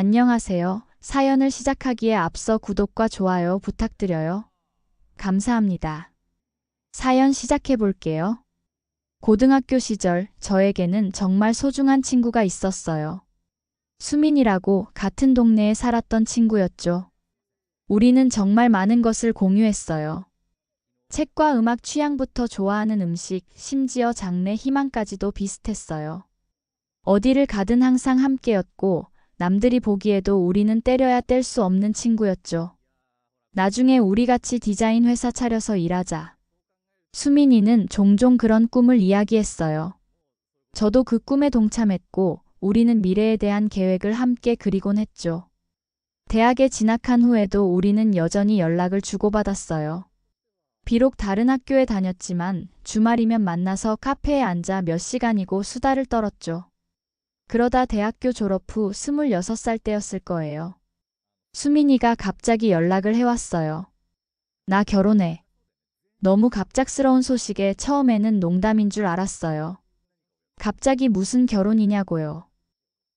안녕하세요. 사연을 시작하기에 앞서 구독과 좋아요 부탁드려요. 감사합니다. 사연 시작해 볼게요. 고등학교 시절 저에게는 정말 소중한 친구가 있었어요. 수민이라고 같은 동네에 살았던 친구였죠. 우리는 정말 많은 것을 공유했어요. 책과 음악 취향부터 좋아하는 음식, 심지어 장래 희망까지도 비슷했어요. 어디를 가든 항상 함께였고, 남들이 보기에도 우리는 때려야 뗄 수 없는 친구였죠. 나중에 우리 같이 디자인 회사 차려서 일하자. 수민이는 종종 그런 꿈을 이야기했어요. 저도 그 꿈에 동참했고, 우리는 미래에 대한 계획을 함께 그리곤 했죠. 대학에 진학한 후에도 우리는 여전히 연락을 주고받았어요. 비록 다른 학교에 다녔지만 주말이면 만나서 카페에 앉아 몇 시간이고 수다를 떨었죠. 그러다 대학교 졸업 후 26살 때였을 거예요. 수민이가 갑자기 연락을 해왔어요. 나 결혼해. 너무 갑작스러운 소식에 처음에는 농담인 줄 알았어요. 갑자기 무슨 결혼이냐고요.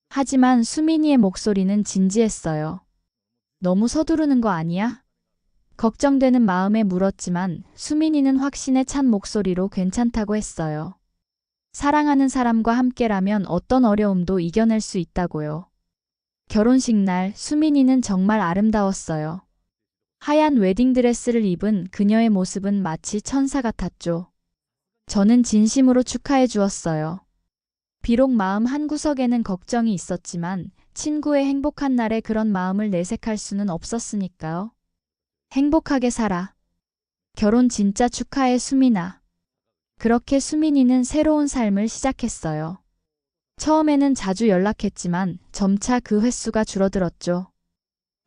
하지만 수민이의 목소리는 진지했어요. 너무 서두르는 거 아니야? 걱정되는 마음에 물었지만 수민이는 확신에 찬 목소리로 괜찮다고 했어요. 사랑하는 사람과 함께라면 어떤 어려움도 이겨낼 수 있다고요. 결혼식 날 수민이는 정말 아름다웠어요. 하얀 웨딩드레스를 입은 그녀의 모습은 마치 천사 같았죠. 저는 진심으로 축하해 주었어요. 비록 마음 한구석에는 걱정이 있었지만 친구의 행복한 날에 그런 마음을 내색할 수는 없었으니까요. 행복하게 살아. 결혼 진짜 축하해 수민아. 그렇게 수민이는 새로운 삶을 시작했어요. 처음에는 자주 연락했지만 점차 그 횟수가 줄어들었죠.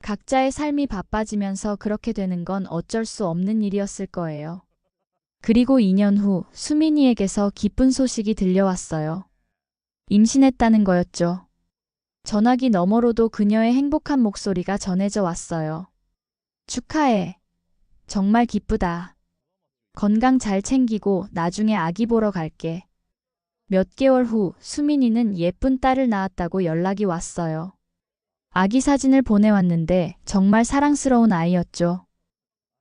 각자의 삶이 바빠지면서 그렇게 되는 건 어쩔 수 없는 일이었을 거예요. 그리고 2년 후 수민이에게서 기쁜 소식이 들려왔어요. 임신했다는 거였죠. 전화기 너머로도 그녀의 행복한 목소리가 전해져 왔어요. 축하해. 정말 기쁘다. 건강 잘 챙기고 나중에 아기 보러 갈게. 몇 개월 후 수민이는 예쁜 딸을 낳았다고 연락이 왔어요. 아기 사진을 보내왔는데 정말 사랑스러운 아이였죠.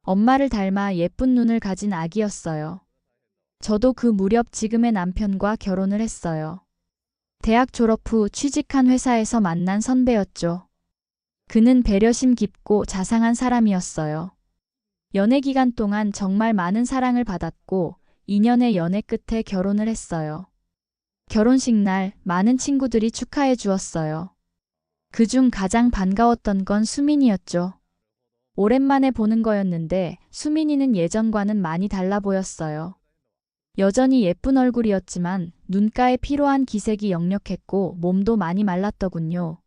엄마를 닮아 예쁜 눈을 가진 아기였어요. 저도 그 무렵 지금의 남편과 결혼을 했어요. 대학 졸업 후 취직한 회사에서 만난 선배였죠. 그는 배려심 깊고 자상한 사람이었어요. 연애 기간 동안 정말 많은 사랑을 받았고 2년의 연애 끝에 결혼을 했어요. 결혼식 날 많은 친구들이 축하해 주었어요. 그중 가장 반가웠던 건 수민이였죠. 오랜만에 보는 거였는데 수민이는 예전과는 많이 달라 보였어요. 여전히 예쁜 얼굴이었지만 눈가에 피로한 기색이 역력했고 몸도 많이 말랐더군요.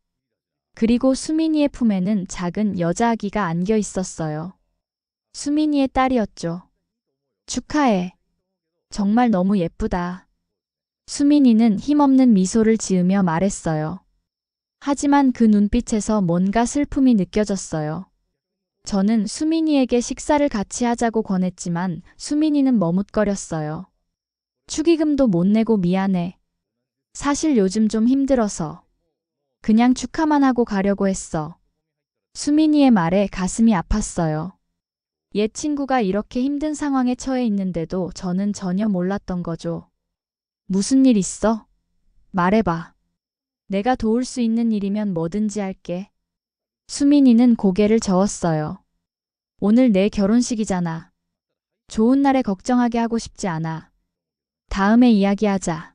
그리고 수민이의 품에는 작은 여자아기가 안겨 있었어요. 수민이의 딸이었죠. 축하해. 정말 너무 예쁘다. 수민이는 힘없는 미소를 지으며 말했어요. 하지만 그 눈빛에서 뭔가 슬픔이 느껴졌어요. 저는 수민이에게 식사를 같이 하자고 권했지만 수민이는 머뭇거렸어요. 축의금도 못 내고 미안해. 사실 요즘 좀 힘들어서. 그냥 축하만 하고 가려고 했어. 수민이의 말에 가슴이 아팠어요. 옛 친구가 이렇게 힘든 상황에 처해 있는데도 저는 전혀 몰랐던 거죠. 무슨 일 있어? 말해봐. 내가 도울 수 있는 일이면 뭐든지 할게. 수민이는 고개를 저었어요. 오늘 내 결혼식이잖아. 좋은 날에 걱정하게 하고 싶지 않아. 다음에 이야기하자.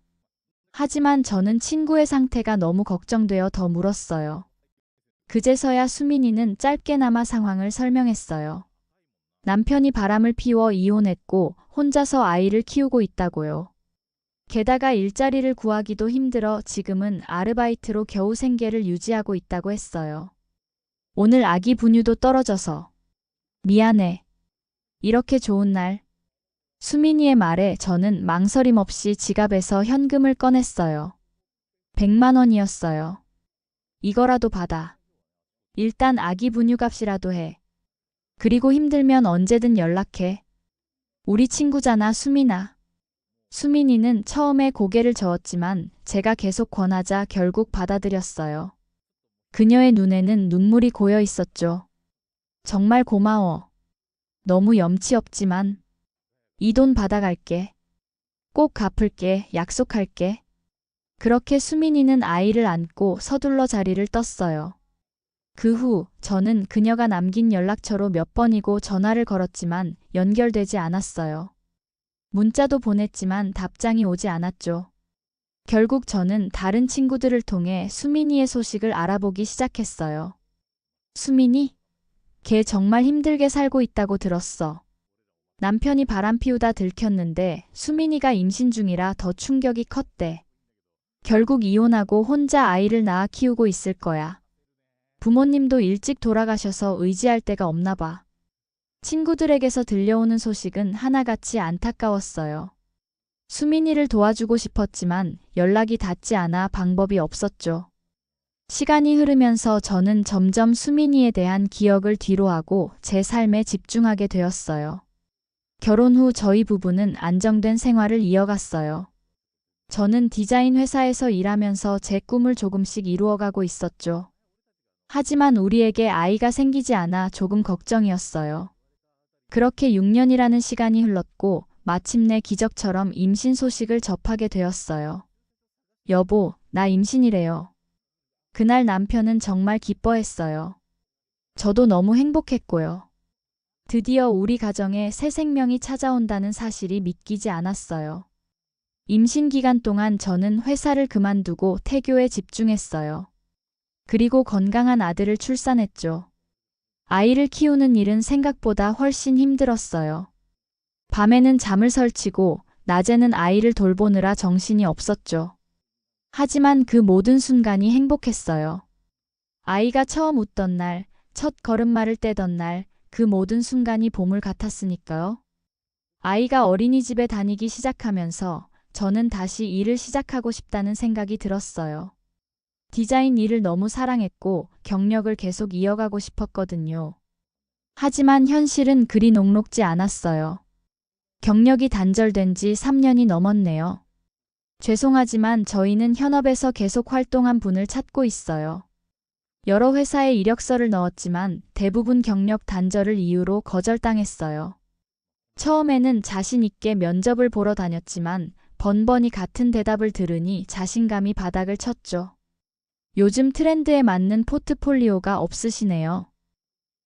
하지만 저는 친구의 상태가 너무 걱정되어 더 물었어요. 그제서야 수민이는 짧게나마 상황을 설명했어요. 남편이 바람을 피워 이혼했고 혼자서 아이를 키우고 있다고요. 게다가 일자리를 구하기도 힘들어 지금은 아르바이트로 겨우 생계를 유지하고 있다고 했어요. 오늘 아기 분유도 떨어져서. 미안해. 이렇게 좋은 날, 수민이의 말에 저는 망설임 없이 지갑에서 현금을 꺼냈어요. 100만 원이었어요. 이거라도 받아. 일단 아기 분유값이라도 해. 그리고 힘들면 언제든 연락해. 우리 친구잖아, 수민아. 수민이는 처음에 고개를 저었지만 제가 계속 권하자 결국 받아들였어요. 그녀의 눈에는 눈물이 고여 있었죠. 정말 고마워. 너무 염치 없지만 이 돈 받아갈게. 꼭 갚을게. 약속할게. 그렇게 수민이는 아이를 안고 서둘러 자리를 떴어요. 그 후 저는 그녀가 남긴 연락처로 몇 번이고 전화를 걸었지만 연결되지 않았어요. 문자도 보냈지만 답장이 오지 않았죠. 결국 저는 다른 친구들을 통해 수민이의 소식을 알아보기 시작했어요. 수민이? 걔 정말 힘들게 살고 있다고 들었어. 남편이 바람 피우다 들켰는데 수민이가 임신 중이라 더 충격이 컸대. 결국 이혼하고 혼자 아이를 낳아 키우고 있을 거야. 부모님도 일찍 돌아가셔서 의지할 데가 없나 봐. 친구들에게서 들려오는 소식은 하나같이 안타까웠어요. 수민이를 도와주고 싶었지만 연락이 닿지 않아 방법이 없었죠. 시간이 흐르면서 저는 점점 수민이에 대한 기억을 뒤로하고 제 삶에 집중하게 되었어요. 결혼 후 저희 부부는 안정된 생활을 이어갔어요. 저는 디자인 회사에서 일하면서 제 꿈을 조금씩 이루어가고 있었죠. 하지만 우리에게 아이가 생기지 않아 조금 걱정이었어요. 그렇게 6년이라는 시간이 흘렀고 마침내 기적처럼 임신 소식을 접하게 되었어요. 여보, 나 임신이래요. 그날 남편은 정말 기뻐했어요. 저도 너무 행복했고요. 드디어 우리 가정에 새 생명이 찾아온다는 사실이 믿기지 않았어요. 임신 기간 동안 저는 회사를 그만두고 태교에 집중했어요. 그리고 건강한 아들을 출산했죠. 아이를 키우는 일은 생각보다 훨씬 힘들었어요. 밤에는 잠을 설치고 낮에는 아이를 돌보느라 정신이 없었죠. 하지만 그 모든 순간이 행복했어요. 아이가 처음 웃던 날, 첫 걸음마를 떼던 날, 그 모든 순간이 보물 같았으니까요. 아이가 어린이집에 다니기 시작하면서 저는 다시 일을 시작하고 싶다는 생각이 들었어요. 디자인 일을 너무 사랑했고 경력을 계속 이어가고 싶었거든요. 하지만 현실은 그리 녹록지 않았어요. 경력이 단절된 지 3년이 넘었네요. 죄송하지만 저희는 현업에서 계속 활동한 분을 찾고 있어요. 여러 회사에 이력서를 넣었지만 대부분 경력 단절을 이유로 거절당했어요. 처음에는 자신 있게 면접을 보러 다녔지만 번번이 같은 대답을 들으니 자신감이 바닥을 쳤죠. 요즘 트렌드에 맞는 포트폴리오가 없으시네요.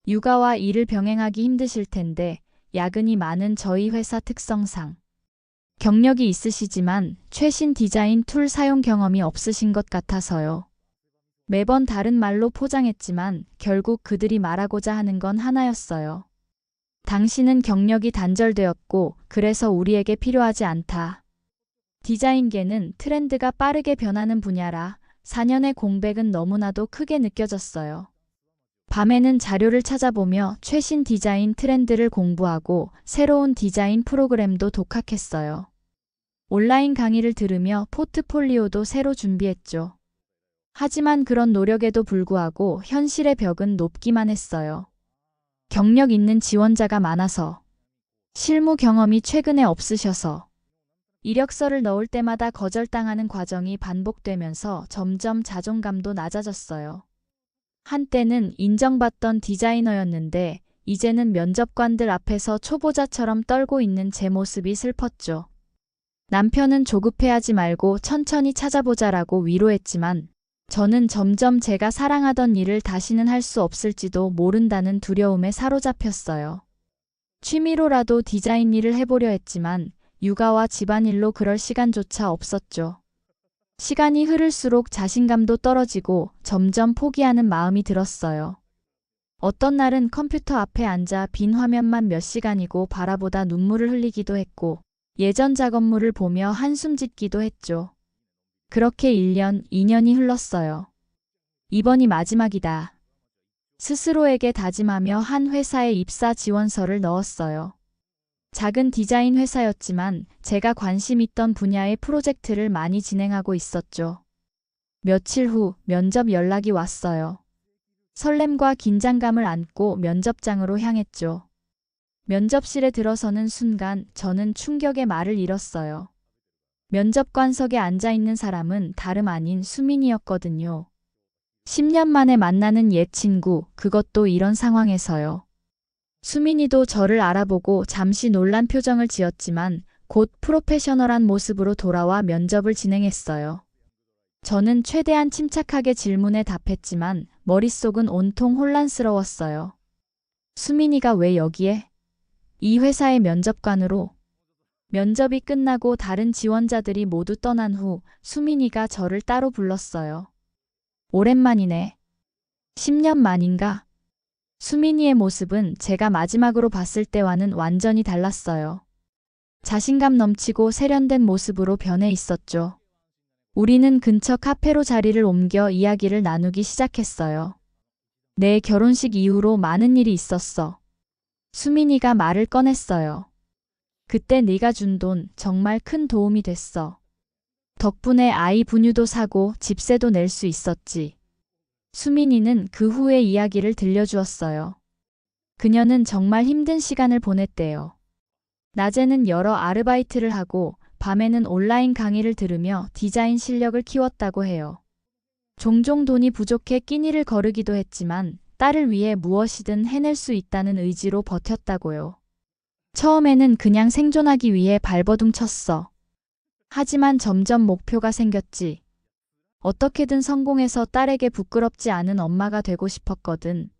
육아와 일을 병행하기 힘드실 텐데 야근이 많은 저희 회사 특성상 경력이 있으시지만 최신 디자인 툴 사용 경험이 없으신 것 같아서요. 매번 다른 말로 포장했지만 결국 그들이 말하고자 하는 건 하나였어요. 당신은 경력이 단절되었고 그래서 우리에게 필요하지 않다. 디자인계는 트렌드가 빠르게 변하는 분야라 4년의 공백은 너무나도 크게 느껴졌어요. 밤에는 자료를 찾아보며 최신 디자인 트렌드를 공부하고 새로운 디자인 프로그램도 독학했어요. 온라인 강의를 들으며 포트폴리오도 새로 준비했죠. 하지만 그런 노력에도 불구하고 현실의 벽은 높기만 했어요. 경력 있는 지원자가 많아서, 실무 경험이 최근에 없으셔서, 이력서를 넣을 때마다 거절당하는 과정이 반복되면서 점점 자존감도 낮아졌어요. 한때는 인정받던 디자이너였는데 이제는 면접관들 앞에서 초보자처럼 떨고 있는 제 모습이 슬펐죠. 남편은 조급해하지 말고 천천히 찾아보자라고 위로했지만 저는 점점 제가 사랑하던 일을 다시는 할 수 없을지도 모른다는 두려움에 사로잡혔어요. 취미로라도 디자인 일을 해보려 했지만 육아와 집안일로 그럴 시간조차 없었죠. 시간이 흐를수록 자신감도 떨어지고 점점 포기하는 마음이 들었어요. 어떤 날은 컴퓨터 앞에 앉아 빈 화면만 몇 시간이고 바라보다 눈물을 흘리기도 했고 예전 작업물을 보며 한숨 짓기도 했죠. 그렇게 1년, 2년이 흘렀어요. 이번이 마지막이다. 스스로에게 다짐하며 한 회사에 입사 지원서를 넣었어요. 작은 디자인 회사였지만 제가 관심 있던 분야의 프로젝트를 많이 진행하고 있었죠. 며칠 후 면접 연락이 왔어요. 설렘과 긴장감을 안고 면접장으로 향했죠. 면접실에 들어서는 순간 저는 충격의 말을 잃었어요. 면접관석에 앉아 있는 사람은 다름 아닌 수민이었거든요. 10년 만에 만나는 옛 친구, 그것도 이런 상황에서요. 수민이도 저를 알아보고 잠시 놀란 표정을 지었지만 곧 프로페셔널한 모습으로 돌아와 면접을 진행했어요. 저는 최대한 침착하게 질문에 답했지만 머릿속은 온통 혼란스러웠어요. 수민이가 왜 여기에? 이 회사의 면접관으로. 면접이 끝나고 다른 지원자들이 모두 떠난 후 수민이가 저를 따로 불렀어요. 오랜만이네. 10년 만인가? 수민이의 모습은 제가 마지막으로 봤을 때와는 완전히 달랐어요. 자신감 넘치고 세련된 모습으로 변해 있었죠. 우리는 근처 카페로 자리를 옮겨 이야기를 나누기 시작했어요. 내 결혼식 이후로 많은 일이 있었어. 수민이가 말을 꺼냈어요. 그때 네가 준 돈 정말 큰 도움이 됐어. 덕분에 아이 분유도 사고 집세도 낼 수 있었지. 수민이는 그 후의 이야기를 들려주었어요. 그녀는 정말 힘든 시간을 보냈대요. 낮에는 여러 아르바이트를 하고 밤에는 온라인 강의를 들으며 디자인 실력을 키웠다고 해요. 종종 돈이 부족해 끼니를 거르기도 했지만 딸을 위해 무엇이든 해낼 수 있다는 의지로 버텼다고요. 처음에는 그냥 생존하기 위해 발버둥 쳤어. 하지만 점점 목표가 생겼지. 어떻게든 성공해서 딸에게 부끄럽지 않은 엄마가 되고 싶었거든.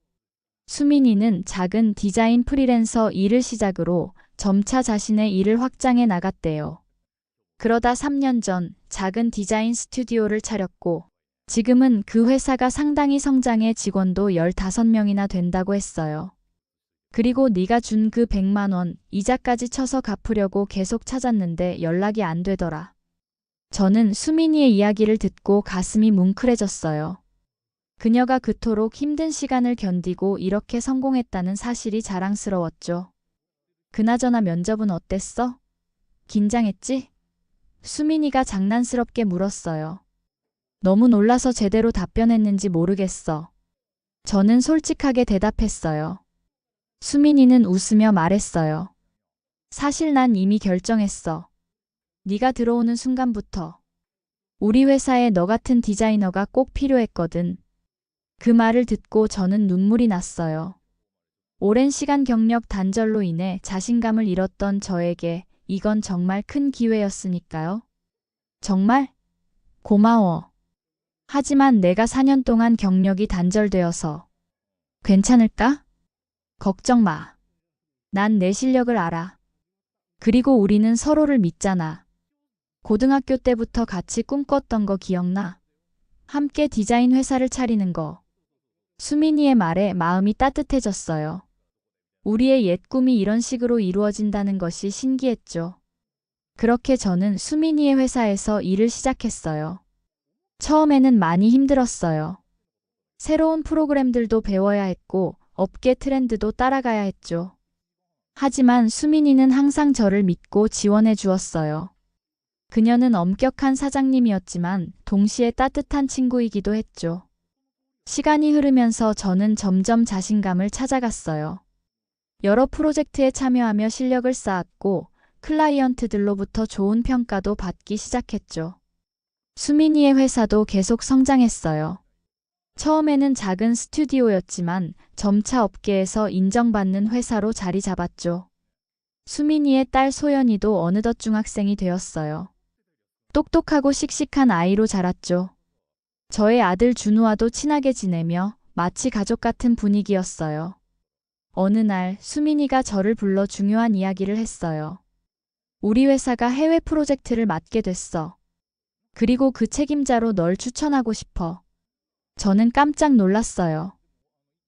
수민이는 작은 디자인 프리랜서 일을 시작으로 점차 자신의 일을 확장해 나갔대요. 그러다 3년 전 작은 디자인 스튜디오를 차렸고 지금은 그 회사가 상당히 성장해 직원도 15명이나 된다고 했어요. 그리고 네가 준 그 100만 원 이자까지 쳐서 갚으려고 계속 찾았는데 연락이 안 되더라. 저는 수민이의 이야기를 듣고 가슴이 뭉클해졌어요. 그녀가 그토록 힘든 시간을 견디고 이렇게 성공했다는 사실이 자랑스러웠죠. 그나저나 면접은 어땠어? 긴장했지? 수민이가 장난스럽게 물었어요. 너무 놀라서 제대로 답변했는지 모르겠어. 저는 솔직하게 대답했어요. 수민이는 웃으며 말했어요. 사실 난 이미 결정했어. 네가 들어오는 순간부터 우리 회사에 너 같은 디자이너가 꼭 필요했거든. 그 말을 듣고 저는 눈물이 났어요. 오랜 시간 경력 단절로 인해 자신감을 잃었던 저에게 이건 정말 큰 기회였으니까요. 정말? 고마워. 하지만 내가 4년 동안 경력이 단절되어서 괜찮을까? 걱정 마. 난 내 실력을 알아. 그리고 우리는 서로를 믿잖아. 고등학교 때부터 같이 꿈꿨던 거 기억나? 함께 디자인 회사를 차리는 거. 수민이의 말에 마음이 따뜻해졌어요. 우리의 옛 꿈이 이런 식으로 이루어진다는 것이 신기했죠. 그렇게 저는 수민이의 회사에서 일을 시작했어요. 처음에는 많이 힘들었어요. 새로운 프로그램들도 배워야 했고 업계 트렌드도 따라가야 했죠. 하지만 수민이는 항상 저를 믿고 지원해 주었어요. 그녀는 엄격한 사장님이었지만 동시에 따뜻한 친구이기도 했죠. 시간이 흐르면서 저는 점점 자신감을 찾아갔어요. 여러 프로젝트에 참여하며 실력을 쌓았고 클라이언트들로부터 좋은 평가도 받기 시작했죠. 수민이의 회사도 계속 성장했어요. 처음에는 작은 스튜디오였지만 점차 업계에서 인정받는 회사로 자리 잡았죠. 수민이의 딸 소연이도 어느덧 중학생이 되었어요. 똑똑하고 씩씩한 아이로 자랐죠. 저의 아들 준우와도 친하게 지내며 마치 가족 같은 분위기였어요. 어느 날 수민이가 저를 불러 중요한 이야기를 했어요. 우리 회사가 해외 프로젝트를 맡게 됐어. 그리고 그 책임자로 널 추천하고 싶어. 저는 깜짝 놀랐어요.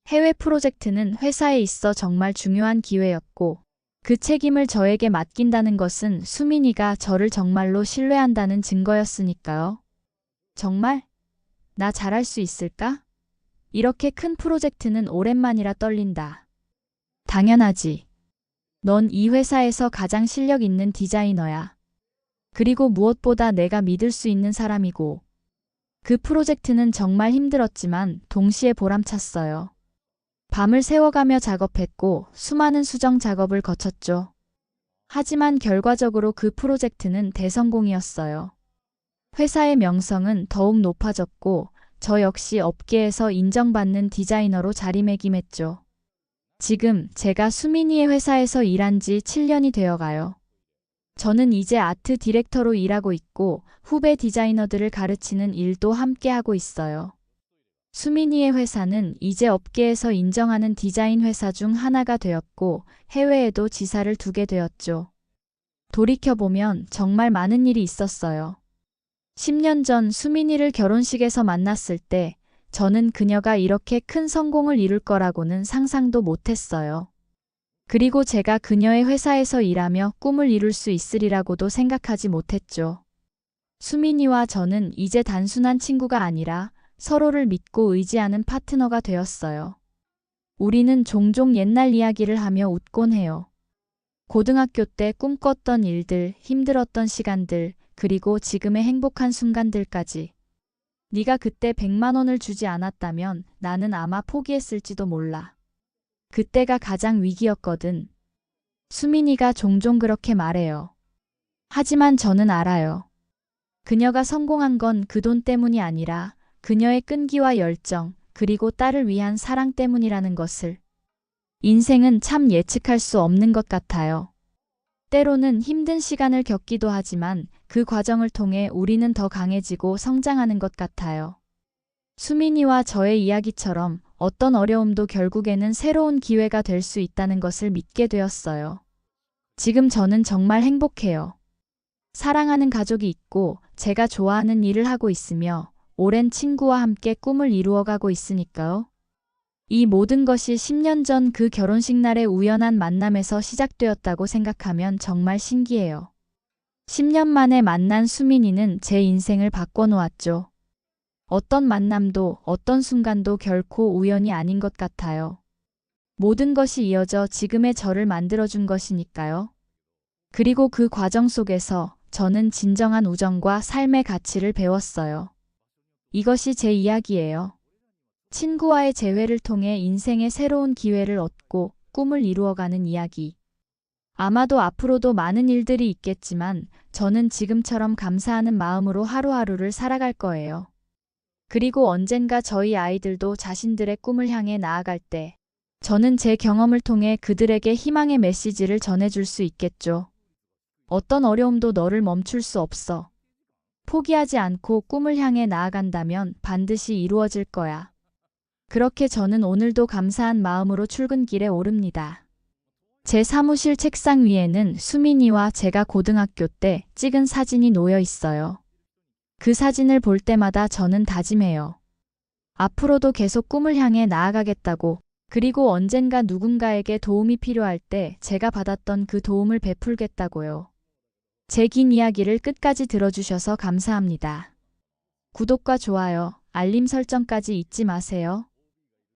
해외 프로젝트는 회사에 있어 정말 중요한 기회였고, 그 책임을 저에게 맡긴다는 것은 수민이가 저를 정말로 신뢰한다는 증거였으니까요. 정말? 나 잘할 수 있을까? 이렇게 큰 프로젝트는 오랜만이라 떨린다. 당연하지. 넌 이 회사에서 가장 실력 있는 디자이너야. 그리고 무엇보다 내가 믿을 수 있는 사람이고, 그 프로젝트는 정말 힘들었지만 동시에 보람찼어요. 밤을 새워가며 작업했고 수많은 수정 작업을 거쳤죠. 하지만 결과적으로 그 프로젝트는 대성공이었어요. 회사의 명성은 더욱 높아졌고 저 역시 업계에서 인정받는 디자이너로 자리매김했죠. 지금 제가 수민이의 회사에서 일한 지 7년이 되어 가요. 저는 이제 아트 디렉터로 일하고 있고 후배 디자이너들을 가르치는 일도 함께 하고 있어요. 수민이의 회사는 이제 업계에서 인정하는 디자인 회사 중 하나가 되었고 해외에도 지사를 두게 되었죠. 돌이켜보면 정말 많은 일이 있었어요. 10년 전 수민이를 결혼식에서 만났을 때 저는 그녀가 이렇게 큰 성공을 이룰 거라고는 상상도 못했어요. 그리고 제가 그녀의 회사에서 일하며 꿈을 이룰 수 있으리라고도 생각하지 못했죠. 수민이와 저는 이제 단순한 친구가 아니라 서로를 믿고 의지하는 파트너가 되었어요. 우리는 종종 옛날 이야기를 하며 웃곤 해요. 고등학교 때 꿈꿨던 일들, 힘들었던 시간들, 그리고 지금의 행복한 순간들까지. 네가 그때 100만 원을 주지 않았다면 나는 아마 포기했을지도 몰라. 그때가 가장 위기였거든. 수민이가 종종 그렇게 말해요. 하지만 저는 알아요. 그녀가 성공한 건 그 돈 때문이 아니라 그녀의 끈기와 열정, 그리고 딸을 위한 사랑 때문이라는 것을. 인생은 참 예측할 수 없는 것 같아요. 때로는 힘든 시간을 겪기도 하지만 그 과정을 통해 우리는 더 강해지고 성장하는 것 같아요. 수민이와 저의 이야기처럼 어떤 어려움도 결국에는 새로운 기회가 될 수 있다는 것을 믿게 되었어요. 지금 저는 정말 행복해요. 사랑하는 가족이 있고 제가 좋아하는 일을 하고 있으며 오랜 친구와 함께 꿈을 이루어가고 있으니까요. 이 모든 것이 10년 전 그 결혼식 날의 우연한 만남에서 시작되었다고 생각하면 정말 신기해요. 10년 만에 만난 수민이는 제 인생을 바꿔놓았죠. 어떤 만남도 어떤 순간도 결코 우연이 아닌 것 같아요. 모든 것이 이어져 지금의 저를 만들어준 것이니까요. 그리고 그 과정 속에서 저는 진정한 우정과 삶의 가치를 배웠어요. 이것이 제 이야기예요. 친구와의 재회를 통해 인생의 새로운 기회를 얻고 꿈을 이루어가는 이야기. 아마도 앞으로도 많은 일들이 있겠지만 저는 지금처럼 감사하는 마음으로 하루하루를 살아갈 거예요. 그리고 언젠가 저희 아이들도 자신들의 꿈을 향해 나아갈 때 저는 제 경험을 통해 그들에게 희망의 메시지를 전해줄 수 있겠죠. 어떤 어려움도 너를 멈출 수 없어. 포기하지 않고 꿈을 향해 나아간다면 반드시 이루어질 거야. 그렇게 저는 오늘도 감사한 마음으로 출근길에 오릅니다. 제 사무실 책상 위에는 수민이와 제가 고등학교 때 찍은 사진이 놓여 있어요. 그 사진을 볼 때마다 저는 다짐해요. 앞으로도 계속 꿈을 향해 나아가겠다고, 그리고 언젠가 누군가에게 도움이 필요할 때 제가 받았던 그 도움을 베풀겠다고요. 제 긴 이야기를 끝까지 들어주셔서 감사합니다. 구독과 좋아요, 알림 설정까지 잊지 마세요.